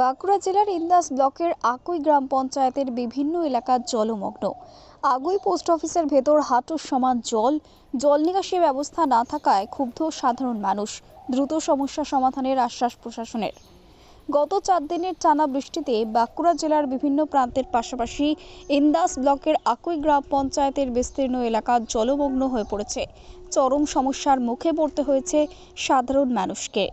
বাঁকুড়া জেলার ইন্দাস ব্লকের আকুই গ্রাম পঞ্চায়েতের বিভিন্ন এলাকা জলমগ্ন। আগুই পোস্ট অফিসের ভেতর হাঁটুর সমান জল জল নিকাশি ব্যবস্থা না থাকায় ক্ষুব্ধ সাধারণ মানুষ, দ্রুত সমস্যা সমাধানের আশ্বাস প্রশাসনের। গত চার দিনের টানা বৃষ্টিতে বাঁকুড়া জেলার বিভিন্ন প্রান্তের পাশাপাশি ইন্দাস ব্লকের আকুই গ্রাম পঞ্চায়েতের বিস্তীর্ণ এলাকা জলমগ্ন হয়ে পড়েছে। চরম সমস্যার মুখে পড়তে হয়েছে সাধারণ মানুষকে।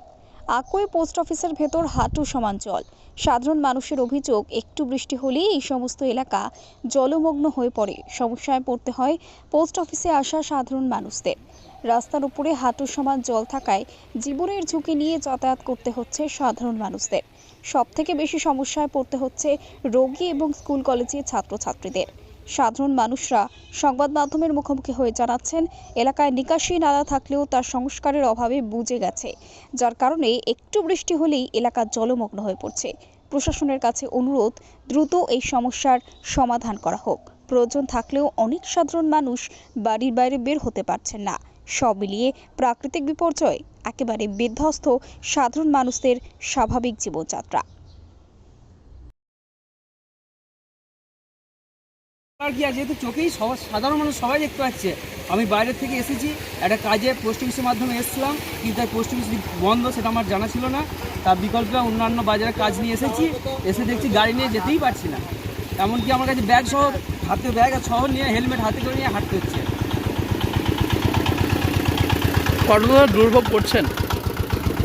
আকুই পোস্ট অফিসের ভেতর হাঁটু সমান জল। সাধারণ মানুষের অভিযোগ, একটু বৃষ্টি হলেই এই সমস্ত এলাকা জলমগ্ন হয়ে পড়ে। সমস্যায় পড়তে হয় পোস্ট অফিসে আসা সাধারণ মানুষদের। রাস্তার উপরে হাঁটু সমান জল থাকায় জীবনের ঝুঁকি নিয়ে যাতায়াত করতে হচ্ছে সাধারণ মানুষদের। সবথেকে বেশি সমস্যায় পড়তে হচ্ছে রোগী এবং স্কুল কলেজের ছাত্রছাত্রীদের। সাধারণ মানুষরা সংবাদ মাধ্যমের মুখোমুখি হয়ে জানাচ্ছেন, এলাকায় নিকাশি নালা থাকলেও তার সংস্কারের অভাবে বুজে গেছে, যার কারণে একটু বৃষ্টি হলেই এলাকা জলমগ্ন হয়ে পড়ছে। প্রশাসনের কাছে অনুরোধ, দ্রুত এই সমস্যার সমাধান করা হোক। প্রয়োজন থাকলেও অনেক সাধারণ মানুষ বাড়ির বাইরে বের হতে পারছেন না। সব মিলিয়ে প্রাকৃতিক বিপর্যয় একেবারে বিধ্বস্ত সাধারণ মানুষদের স্বাভাবিক জীবনযাত্রা। আর কি যেহেতু চোখেই সাধারণ মানুষ সবাই দেখতে পাচ্ছে আমি বাইরের থেকে এসেছি একটা কাজে পোস্ট অফিসের মাধ্যমে এসেছিলাম কিন্তু তাই পোস্ট অফিস বন্ধ সেটা আমার জানা ছিল না। তার বিকল্পে অন্যান্য বাজারে কাজ নিয়ে এসেছি এসে দেখছি গাড়ি নিয়ে যেতেই পারছি না। এমনকি আমার কাছে ব্যাগ সহ হাতে ব্যাগ আর সহ নিয়ে হেলমেট হাতে করে নিয়ে হাঁটতে হচ্ছে। কতটা দুর্ভোগ করছেন?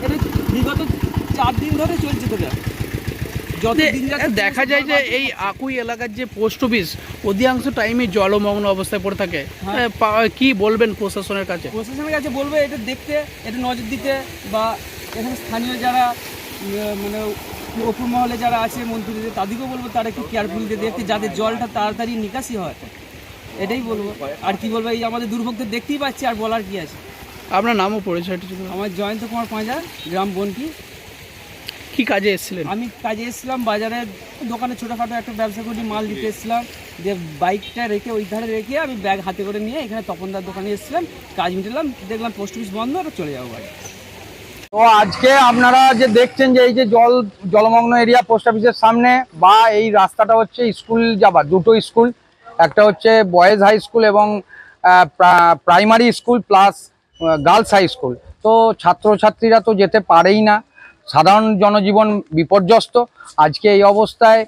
এটা বিগত চার দিন ধরে চলছে তো যত দিন যাচ্ছে দেখা যায় যে এই আকুই এলাকার যে পোস্ট অফিস অধিকাংশ টাইমে জলমগ্ন অবস্থায় পড়ে থাকে। হ্যাঁ। কি বলবেন প্রশাসনের কাছে? প্রশাসনের কাছে বলব এটা দেখতে এটা নজর দিতে বা এখানে স্থানীয় যারা মানে অপুর মহলে যারা আছে মন্ত্রীদের তাদেরকেও বলব তারা একটু কেয়ারফুল দিয়ে দেখতে যাতে জলটা তাড়াতাড়ি নিকাশি হয়। এটাই বলব। আর কি বলব এই আমাদের দুর্ভোগ তো দেখতেই পাচ্ছি আর বলার কি আছে? আপনার নামও পরিচয়টা যদি আমার জয়ন্ত কুমার পাঁজা গ্রাম বনকি। কি কাজে এসেছিলেন? আমি কাজে এসেছিলাম বাজারে দোকানে ছোটোখাটো একটা ব্যবসা করি মাল দিতে এসেছিলাম। যে বাইকটা রেখে ওই ধারে রেখে আমি ব্যাগ হাতে করে নিয়ে এখানে তপনদার দোকানে এসেছিলাম কাজ মিটালাম দেখলাম পোস্ট অফিস বন্ধ আর চলে যাব বাড়ি। তো আজকে আপনারা যে দেখছেন যে এই যে জল জলমগ্ন এরিয়া পোস্ট অফিসের সামনে বা এই রাস্তাটা হচ্ছে স্কুল যাবার দুটো স্কুল একটা হচ্ছে বয়েজ হাই স্কুল এবং primary school plus girls high school তো ছাত্রছাত্রীরা তো যেতে পারেই না। সাধারণ জনজীবন বিপর্যস্ত। আজকে এই অবস্থায়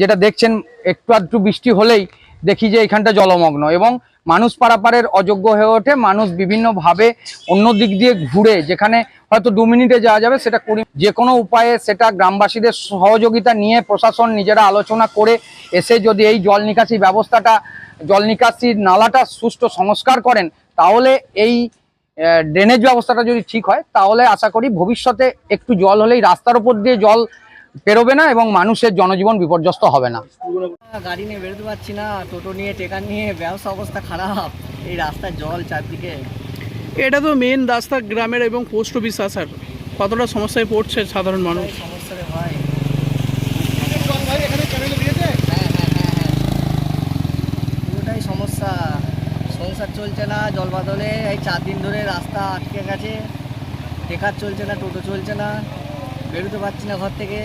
যেটা দেখছেন, একটু আধটু বৃষ্টি হলেই দেখি যে এখানটা জলমগ্ন এবং মানুষ পারাপারের অযোগ্য হয়ে ওঠে, মানুষ বিভিন্নভাবে অন্য দিক দিয়ে ঘুরে, যেখানে হয়তো দু মিনিটে যাওয়া যাবে, সেটা কুড়ি যে কোনো উপায়ে সেটা গ্রামবাসীদের সহযোগিতা নিয়ে প্রশাসন নিজেরা আলোচনা করে এসে যদি এই জল নিকাশি ব্যবস্থাটা, জল নিকাশির নালাটা সুষ্ঠু সংস্কার করেন, তাহলে এই ড্রেনেজ ব্যবস্থাটা যদি ঠিক হয় তাহলে আশা করি ভবিষ্যতে একটু জল হলেই রাস্তার উপর দিয়ে জল পেরোবে না এবং মানুষের জনজীবন বিপর্যস্ত হবে না। গাড়ি নিয়ে বেরোতে পারছি না টোটো নিয়ে টেকার নিয়ে ব্যবসা অবস্থা খারাপ। এই রাস্তার জল চারদিকে। এটা তো মেন রাস্তা গ্রামের এবং পোস্ট অফিস আসার। কতটা সমস্যায় পড়ছে সাধারণ মানুষ? সমস্যা হ্যাঁ, হ্যাঁ, হ্যাঁ, হ্যাঁ। পুরোটাই সমস্যা সংসার চলছে না জল বাদলে এই চার দিন ধরে রাস্তা আটকে গেছে। টেকার চলছে না টোটো চলছে না বেরোতে পারছি না ঘর থেকে।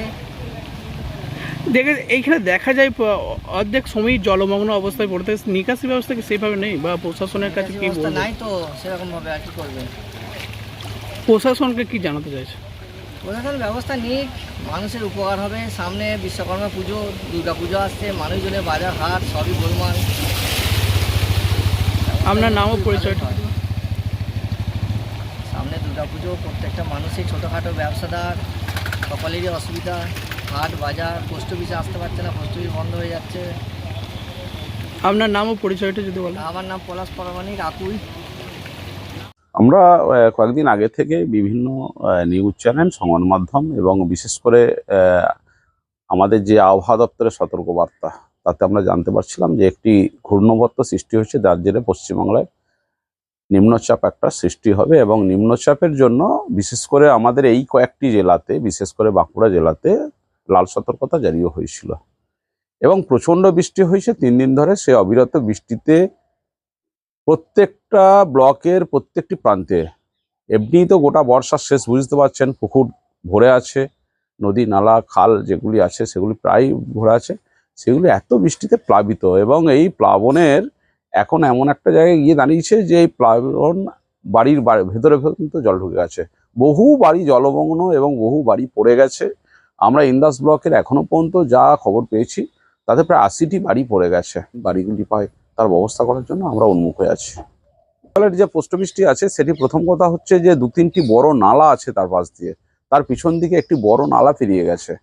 দেখে এইখানে দেখা যায় অর্ধেক সময় জলমগ্ন অবস্থায় পড়তে নিকাশি ব্যবস্থা কি সেইভাবে নেই? বা প্রশাসনের কাছে কি নাই তো সেরকম ভাবে আর কি করবে? প্রশাসনকে কি জানাতে চাইছে? প্রশাসন ব্যবস্থা নিক মানুষের উপকার হবে। সামনে বিশ্বকর্মা পুজো দুর্গা পুজো আসছে মানুষজনের বাজার হাট সবই গোলমাল। আপনার নামও পরিচয়টা সামনে দুর্গা পুজো প্রত্যেকটা মানুষই ছোটোখাটো ব্যবসাদার সকলেরই অসুবিধা। হাট বাজার পোস্ট অফিসে আসতে পারছে না পোস্ট অফিস বন্ধ হয়ে যাচ্ছে। আপনার নাম ও পরিচয়টা যদি বলেন। আমার নাম পলাশ পরমাণিক আকুই আমরা কয়েকদিন আগে থেকে বিভিন্ন নিউজ চ্যানেল সংবাদ মাধ্যম এবং বিশেষ করে আমাদের যে আবহাওয়া দপ্তরের সতর্কবার্তা তাতে আমরা জানতে পারছিলাম যে একটি ঘূর্ণবর্ত সৃষ্টি হয়েছে যার জেরে পশ্চিমবাংলায় নিম্নচাপ একটা সৃষ্টি হবে এবং নিম্নচাপের জন্য বিশেষ করে আমাদের এই কয়েকটি জেলাতে, বিশেষ করে বাঁকুড়া জেলাতে লাল সতর্কতা জারিও হয়েছিল। এবং প্রচণ্ড বৃষ্টি হয়েছে, তিন দিন ধরে সে অবিরত বৃষ্টিতে প্রত্যেকটা ব্লকের প্রত্যেকটি প্রান্তে। এমনি তো গোটা বর্ষার শেষ বুঝতে পারছেন, পুকুর ভরে আছে, নদী, নালা, খাল যেগুলি আছে সেগুলি প্রায় ভরে আছে। সেগুলি এত বৃষ্টিতে প্লাবিত এবং এই প্লাবনের এখন এমন একটা জায়গায় গিয়ে দাঁড়িয়েছে যে এই প্লাবন বাড়ির ভেতরে পর্যন্ত জল ঢুকে গেছে। বহু বাড়ি জলমগ্ন এবং বহু বাড়ি পড়ে গেছে। আমরা ইন্দাস ব্লকের এখনও পর্যন্ত যা খবর পেয়েছি, তাতে প্রায় আশিটি বাড়ি পড়ে গেছে। বাড়িগুলি পায় তার ব্যবস্থা করার জন্য আমরা উন্মুখ হয়ে আছি। যে পোস্ট অফিসটি আছে, সেটি প্রথম কথা হচ্ছে যে দু তিনটি বড় নালা আছে তার পাশ দিয়ে। তার পিছন দিকে একটি বড় নালা পেরিয়ে গেছে।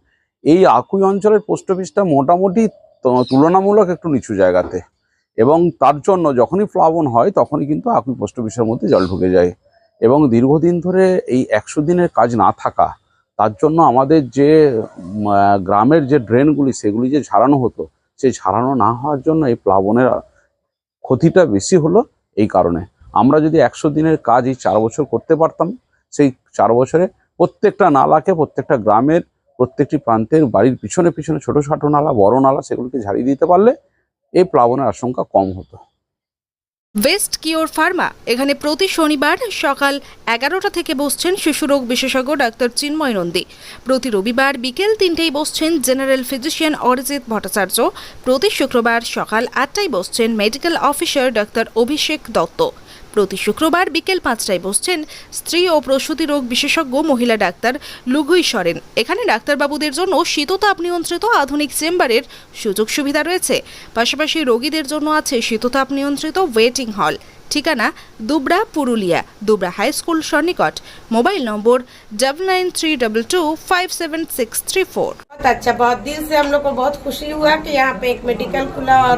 এই আকুই অঞ্চলের পোস্ট অফিসটা মোটামুটি তুলনামূলক একটু নিচু জায়গাতে। এবং তার জন্য যখনই প্লাবন হয়, তখনই কিন্তু আকুই পোস্ট অফিসের মধ্যে জল ঢুকে যায়। এবং দীর্ঘদিন ধরে এই একশো দিনের কাজ না থাকা, তার জন্য আমাদের যে গ্রামের যে ড্রেনগুলি, সেগুলি যে ঝাড়ানো হতো, সেই ঝাড়ানো না হওয়ার জন্য এই প্লাবনের ক্ষতিটা বেশি হলো এই কারণে। আমরা যদি একশো দিনের কাজ এই চার বছর করতে পারতাম, সেই চার বছরে প্রত্যেকটা নালাকে, প্রত্যেকটা গ্রামের প্রত্যেকটি প্রান্তের বাড়ির পিছনে পিছনে ছোট ছোট নালা, বড় নালা সেগুলিকে ঝাড়িয়ে দিতে পারলে এই প্লাবনের আশঙ্কা কম হতো। ওয়েস্ট কিওর ফার্মা এখানে প্রতি শনিবার সকাল এগারোটা থেকে বসছেন শিশুরোগ বিশেষজ্ঞ ডাক্তার চিন্ময় নন্দী। প্রতি রবিবার বিকেল তিনটেই বসছেন জেনারেল ফিজিশিয়ান অরিজিৎ ভট্টাচার্য। প্রতি শুক্রবার সকাল আটটায় বসছেন medical officer doctor Abhishek Dutta. প্রতি শুক্রবার বিকেল পাঁচটায় বসছেন স্ত্রী ও প্রসূতি রোগ বিশেষজ্ঞ মহিলা ডাক্তার লুগুই সরেন এখানে ডাক্তারবাবুদের জন্য শীততাপ নিয়ন্ত্রিত আধুনিক চেম্বারের সুযোগ সুবিধা রয়েছে পাশাপাশি রোগীদের জন্য আছে শীততাপ নিয়ন্ত্রিত ওয়েটিং হল ঠিকানা Dubra Purulia Dubra high school সন্নিকট mobile number double nine three double two five seven six three four बहुत अच्छा बहुत दिल से हम लोग को बहुत खुशी हुआ कि यहाँ पे एक मेडिकल खुला और